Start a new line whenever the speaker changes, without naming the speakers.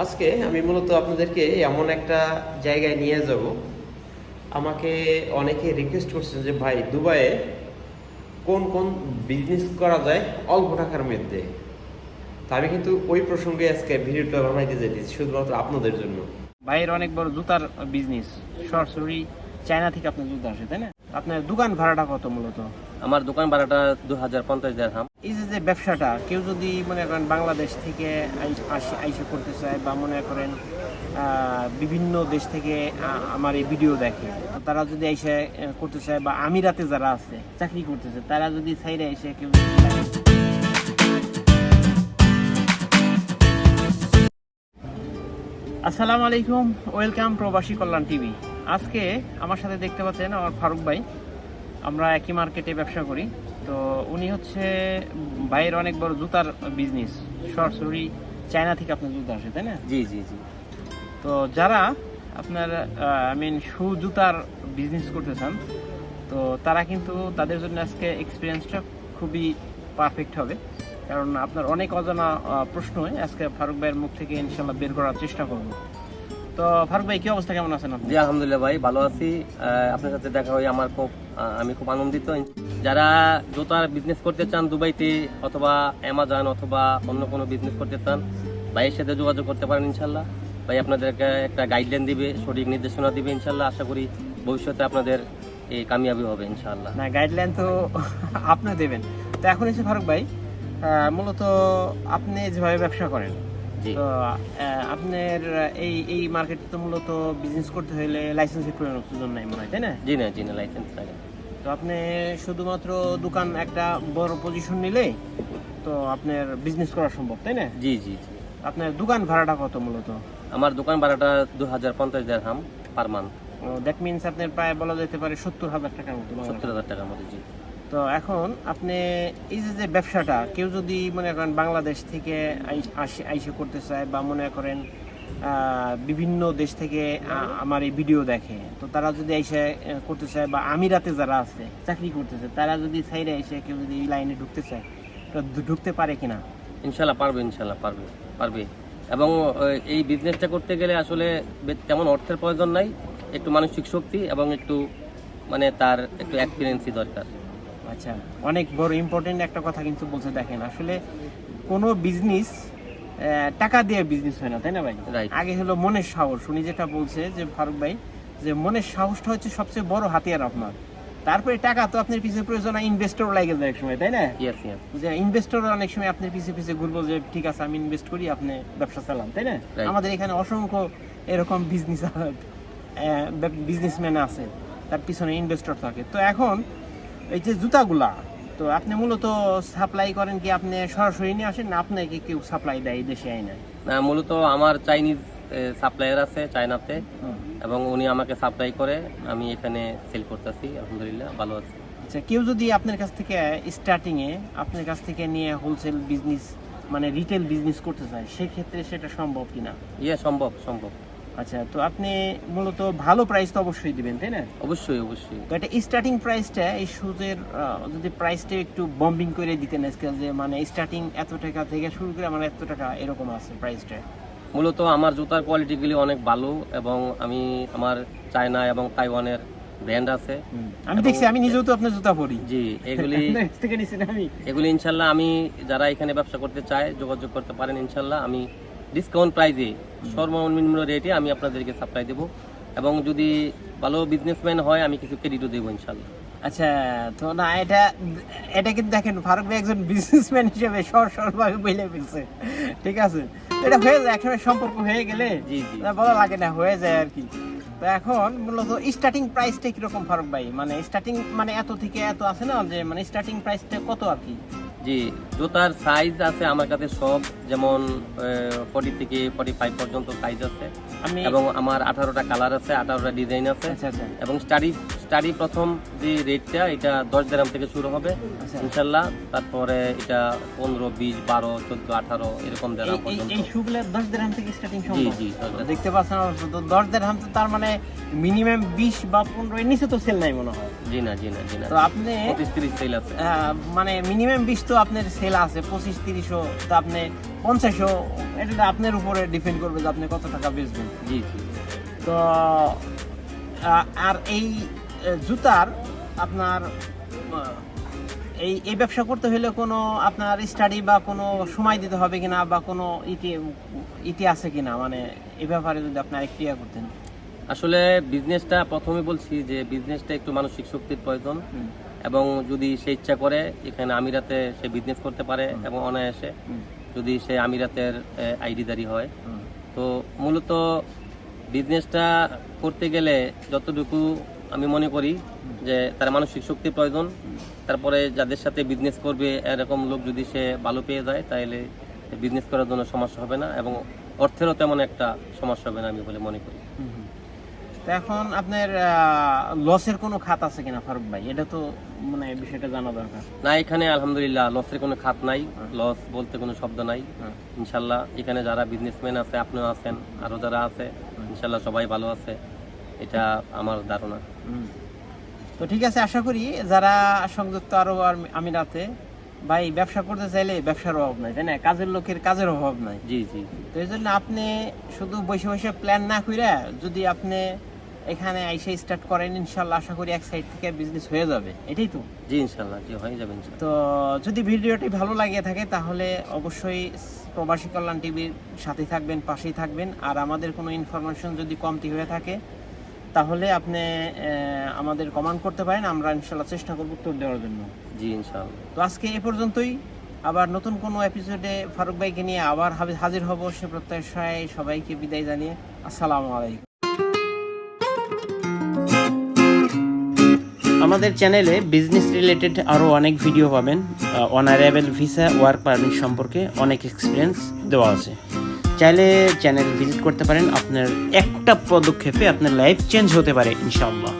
আজকে আমি মূলত আপনাদেরকে এমন একটা জায়গায় নিয়ে যাব। আমাকে অনেকে রিকোয়েস্ট করছেন যে ভাই দুবাইয়ে কোন কোন বিজনেস করা যায় অল্প টাকার মধ্যে? তা আমি কিন্তু ওই প্রসঙ্গে আজকে ভিডিওটা বানাইতে যেতেছি শুধুমাত্র আপনাদের জন্য।
বাইরের অনেক বড় জুতার বিজনেস সরাসরি চায়না থেকে আপনার জুতা আসে তাই না? আপনার দোকান ভাড়াটা কত মূলত?
আমার দোকান ভাড়াটা দু হাজার পঞ্চাশ দেড়হাম।
এই যে যে ব্যবসাটা, কেউ যদি মনে করেন বাংলাদেশ থেকে আইসে করতে চায় বা মনে করেন বিভিন্ন দেশ থেকে আমার এই ভিডিও দেখে তারা যদি এসে করতে চায় বা আমিরাতে যারা আছে, চাকরি করতেছে তারা যদি সাইডে এসে কেউ আসসালামু আলাইকুম, ওয়েলকাম প্রবাসী কল্যাণ টিভি। আজকে আমার সাথে দেখতে পাচ্ছেন আমার ফারুক ভাই। আমরা একই মার্কেটে ব্যবসা করি। তো উনি হচ্ছে বাইরের অনেক বড় জুতার বিজনেস সরাসরি চায়না থেকে আপনার জুতা আসে তাই না?
জি জি জি।
তো যারা আপনার আই মিন শু জুতার বিজনেস করতে চান তো তারা কিন্তু তাদের জন্য আজকে এক্সপিরিয়েন্সটা খুবই পারফেক্ট হবে। কারণ আপনার অনেক অজানা আহ, প্রশ্নই আজকে ফারুক ভাইয়ের মুখ থেকে ইনশাল্লাহ বের করার চেষ্টা করব। তো ফারুক ভাই কি অবস্থা? কেমন আছেন আপনি?
জি আলহামদুলিল্লাহ ভাই ভালো আছি। আপনার সাথে দেখা হয়ে আমার খুব আমি খুব আনন্দিত। যারা জুতার বিজনেস করতে চান দুবাইতে অথবা অ্যামাজন অথবা অন্য কোনো বিজনেস করতে চান ভাইয়ের সাথে যোগাযোগ করতে পারেন ইনশাল্লাহ। ভাই আপনাদেরকে একটা গাইডলাইন দিবে সঠিক নির্দেশনা দিবে ইনশাল্লাহ। আশা করি ভবিষ্যতে আপনাদের এই কামিয়াবি হবে ইনশাল্লাহ।
না গাইডলাইন তো আপনি দেবেন। তো এখন এসে ফারুক ভাই মূলত আপনি যেভাবে ব্যবসা করেন তো আপনার এই এই মার্কেটে তো মূলত বিজনেস করতে হলে লাইসেন্সের প্রয়োজন নাই মনে হয় তাই না?
জি না জি না লাইসেন্স লাগে।
তো আপনি শুধুমাত্র দোকান একটা বড় পজিশন নিলে তো আপনার বিজনেস করা সম্ভব তাই না?
জি জি জি।
আপনার দোকান ভাড়াটা কত মূলত?
আমার দোকান ভাড়াটা দু হাজার পঞ্চাশ দেড়হাম পার মান্থ
দ্যাট মিনস আপনার প্রায় বলা যেতে পারে সত্তর হাজার টাকার মতো
সত্তর হাজার টাকার মতো জি।
তো এখন আপনি এই যে যে ব্যবসাটা কেউ যদি মনে করেন বাংলাদেশ থেকে আইসে করতে চায় বা মনে করেন বিভিন্ন দেশ থেকে আমার এই ভিডিও দেখে। তো তারা যদি এসে করতে চায় বা আমিরাতে যারা আছে চাকরি করতেছে তারা যদি সাইডে এসে কেউ যদি এই লাইনে ঢুকতে চায় তো ঢুকতে পারে কিনা?
ইনশাল্লাহ পারবে ইনশাল্লাহ পারবে পারবে। এবং এই বিজনেসটা করতে গেলে আসলে তেমন অর্থের প্রয়োজন নাই একটু মানসিক শক্তি এবং একটু মানে তার একটু এক্সপিরিয়েন্সই দরকার।
আচ্ছা অনেক বড় ইম্পর্টেন্ট একটা কথা কিন্তু বলছে দেখেন আসলে কোনো বিজনেস টাকা দিয়ে বিজনেস হয় না তাই না ভাই? আগে হলো মনের সাহস উনি যেটা বলছে যে ফারুক ভাই যে মনের সাহসটা হচ্ছে সবচেয়ে বড় হাতিয়ার আপনার। তারপরে টাকা তো আপনার পিছিয়ে প্রয়োজন ইনভেস্টর লাগে যায় এক সময় তাই না? যে ইনভেস্টর অনেক সময় আপনার পিছিয়ে পিছিয়ে ঘুরবো যে ঠিক আছে আমি ইনভেস্ট করি আপনি ব্যবসা চালান তাই না? আমাদের এখানে অসংখ্য এরকম বিজনেস বিজনেসম্যান আছে তার পিছনে ইনভেস্টর থাকে। তো এখন এই যে জুতাগুলা তো আপনি মূলত সাপ্লাই করেন কি আপনি সরাসরি নিয়ে আসেন না? আপনাকে কেউ সাপ্লাই দেয় এই দেশে আইনে?
না, মূলত আমার চাইনিজ সাপ্লায়ার আছে চায়নাতে এবং উনি আমাকে সাপ্লাই করে আমি এখানে সেল করতেছি আলহামদুলিল্লাহ ভালো আছি।
আচ্ছা কেউ যদি আপনার কাছ থেকে স্টার্টিং এ আপনার কাছ থেকে নিয়ে হোলসেল বিজনেস মানে রিটেল বিজনেস করতে চায় সেক্ষেত্রে সেটা সম্ভব কিনা?
ইয়ে সম্ভব সম্ভব।
আচ্ছা তো আপনি মূলত ভালো প্রাইস তো অবশ্যই দিবেন তাই না?
অবশ্যই অবশ্যই।
তো এটা স্টার্টিং প্রাইসটা এই শুজের যদি প্রাইসটা একটু বম্বিং করে দিতেন আজকে যে মানে স্টার্টিং এত টাকা থেকে শুরু করে আমার এত টাকা এরকম আছে প্রাইসটা
মূলত আমার জুতার কোয়ালিটিগুলি অনেক ভালো এবং আমি আমার চায়না এবং তাইওয়ানের ব্র্যান্ড আছে।
আমি দেখছি আমি নিজেও তো আপনার জুতা পরি।
জি এগুলি
থেকে নিছি আমি।
এগুলি ইনশাল্লাহ আমি যারা এখানে ব্যবসা করতে চায় যোগাযোগ করতে পারেন ইনশাল্লাহ আমি ডিসকাউন্ট প্রাইজে সর্বনিম্ন রেটে আমি আপনাদেরকে সাপ্লাই দেবো। এবং যদি ভালো বিজনেসম্যান হয় আমি কিছু ক্রেডিটও দেবো ইনশাল্লাহ।
আচ্ছা তো না এটা এটা কিন্তু দেখেন ফারুক ভাই একজন বিজনেসম্যান হিসেবে সর সরভাবে বলে ফেলছে। ঠিক আছে? এটা হয়ে যায় একসময় সম্পর্ক হয়ে গেলে
জি জি।
বলা লাগে না হয়ে যায় আর কি। তো এখন মূলত স্টার্টিং প্রাইসটা কীরকম ফারুক ভাই? মানে স্টার্টিং মানে এত থেকে এত আছে না যে মানে স্টার্টিং প্রাইসটা কত আর কি?
জি জুতার সাইজ আছে আমার কাছে সব যেমন ফর্টি থেকে ফর্টি ফাইভ পর্যন্ত সাইজ আছে। এবং আমার আঠারোটা কালার আছে আঠারোটা ডিজাইন আছে।
আচ্ছা আচ্ছা।
এবং স্টাডি স্টাডি প্রথম যে রেটটা এটা দশ গ্রাম থেকে শুরু হবে।
আচ্ছা।
ইনশাল্লাহ তারপরে এটা পনেরো বিশ বারো চোদ্দ আঠারো এরকম দেড়াম
এই- এই
পর্যন্ত।
এই শুগুলো দশ দেড়হাম থেকে স্টার্টিং
জি জি
দেখতে পাচ্ছেন তো দশ দেড়হাম তো তার মানে মিনিমাম বিশ বা পনেরো এর নিচে তো সেল নাই মনে হয়।
জি না জি না জি না।
তো আপনি
পঁচিশ তিরিশ সেল আছে।
মানে মিনিমাম বিশ তো আপনার সেল আছে পঁচিশ তিরিশও তা আপনি পঞ্চাশও এটা আপনার উপরে ডিপেন্ড করবে যে আপনি কত টাকা বেচবেন।
জি জি।
তো আর এই জুতার আপনার এই এই ব্যবসা করতে হলে কোনো আপনার স্টাডি বা কোনো সময় দিতে হবে কিনা বা কোনো ইতি ইতি আছে কিনা? মানে এই ব্যাপারে যদি আপনার ইয়ে করতেন।
আসলে বিজনেসটা প্রথমে বলছি যে বিজনেসটা একটু মানসিক শক্তির প্রয়োজন। এবং যদি সে ইচ্ছা করে এখানে আমিরাতে সে বিজনেস করতে পারে এবং অনায়াসে যদি সে আমিরাতের আইডিদারি হয়। তো মূলত বিজনেসটা করতে গেলে যতটুকু আমি মনে করি যে তার মানসিক শক্তির প্রয়োজন। তারপরে যাদের সাথে বিজনেস করবে এরকম লোক যদি সে ভালো পেয়ে যায় তাহলে বিজনেস করার জন্য সমস্যা হবে না এবং অর্থেরও তেমন একটা সমস্যা হবে না আমি বলে মনে করি।
এখন আপনার লসের কোনো খাত আছে কিনা ফারুক ভাই? এটা তো মানে বিষয়টা জানা দরকার।
না এখানে আলহামদুলিল্লাহ লসের কোনো খাত নাই। লস বলতে কোনো শব্দ নাই।
হ্যাঁ।
ইনশাল্লাহ এখানে যারা বিজনেসম্যান আছে আপনিও আছেন আরও যারা আছে ইনশাল্লাহ সবাই ভালো আছে। এটা আমার ধারণা।
তো ঠিক আছে আশা করি যারা সংযুক্ত আরব আর- আমিরাতে ভাই ব্যবসা করতে চাইলে ব্যবসার অভাব নাই তাই না? কাজের লোকের কাজের অভাব নাই।
জি জি।
তো এই জন্য আপনি শুধু বসে বসে প্ল্যান না করে যদি আপনি এখানে আইসে স্টার্ট করেন ইনশাল্লাহ আশা করি এক সাইড থেকে বিজনেস হয়ে যাবে। এটাই তো।
জি ইনশাল্লাহ জি হয়ে যাবে
তো যদি ভিডিওটি ভালো লাগে থাকে তাহলে অবশ্যই প্রবাসী কল্যাণ টিভির সাথে থাকবেন পাশেই থাকবেন। আর আমাদের কোনো ইনফরমেশন যদি কমতি হয়ে থাকে তাহলে আপনি আমাদের কমান্ড করতে পারেন আমরা ইনশাল্লাহ চেষ্টা করব উত্তর দেওয়ার জন্য।
জি ইনশাল্লাহ।
তো আজকে এ পর্যন্তই। আবার নতুন কোনো এপিসোডে ফারুক ভাইকে নিয়ে আবার হাজির হব সে প্রত্যাশায় সবাইকে বিদায় জানিয়ে। আসসালামু আলাইকুম। আমাদের চ্যানেলে বিজনেস রিলেটেড আরও অনেক ভিডিও পাবেন। অনারেবল ভিসা ওয়ার্ক পারমিট সম্পর্কে অনেক এক্সপিরিয়েন্স দেওয়া আছে। চাইলে চ্যানেল ভিজিট করতে পারেন। আপনার একটা পদক্ষেপে আপনার লাইফ চেঞ্জ হতে পারে ইনশাআল্লাহ।